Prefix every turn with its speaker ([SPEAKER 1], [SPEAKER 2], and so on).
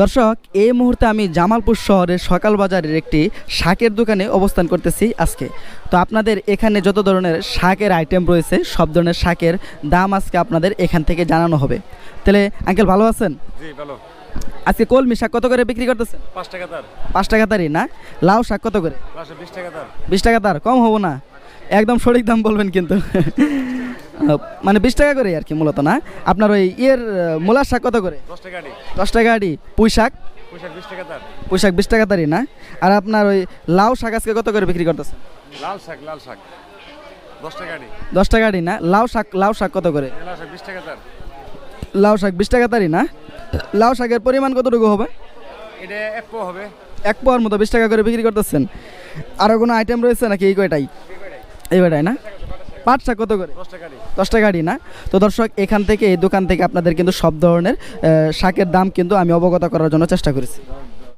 [SPEAKER 1] দর্শক এই মুহূর্তে আমি জামালপুর শহরের সকাল বাজারের একটি শাকের দোকানে অবস্থান করতেছি আজকে। তো আপনাদের এখানে যত ধরনের শাকের আইটেম রয়েছে সব ধরনের শাকের দাম আজকে আপনাদের এখান থেকে জানানো হবে। তাহলে আঙ্কেল ভালো আছেন?
[SPEAKER 2] জি ভালো।
[SPEAKER 1] আজকে কলমি শাক কত করে বিক্রি করতেছেন?
[SPEAKER 2] পাঁচ টাকা তার
[SPEAKER 1] পাঁচ টাকা তারি না? লাউ শাক কত করে?
[SPEAKER 2] বিশ টাকা তার
[SPEAKER 1] বিশ টাকা তার কম হব না। একদম সঠিক দাম বলবেন কিন্তু। মানে বিশ টাকা করে আর কি মূলত না? আপনার ওই ইয়ের মূলার শাক কত করে?
[SPEAKER 2] দশ টাকা আটি
[SPEAKER 1] আটি পুঁই শাক? পুঁই শাক বিশ টাকা তারি না? আর আপনার ওই লাউ শাক আজকে কত করে বিক্রি করতেছেন?
[SPEAKER 2] লাল শাক লাল শাক। দশ টাকা আটি
[SPEAKER 1] না? লাউ শাক লাউ শাক কত করে? লাউ শাক বিশ টাকা তারি। না? লাউ শাকের পরিমাণ কতটুকু হবে?
[SPEAKER 2] এটা এক পো হবে।
[SPEAKER 1] এক পোয়ার মতো বিশ টাকা করে বিক্রি করতেছেন। আরও কোনো আইটেম রয়েছে নাকি এই কয়টাই? এই কয়টাই না? শাক কত করে?
[SPEAKER 2] দশ টাকা আটি
[SPEAKER 1] দশ টাকা আটি না? তো দর্শক এখান থেকে এই দোকান থেকে আপনাদের কিন্তু সব ধরনের শাকের দাম কিন্তু আমি অবগত করার জন্য চেষ্টা করেছি।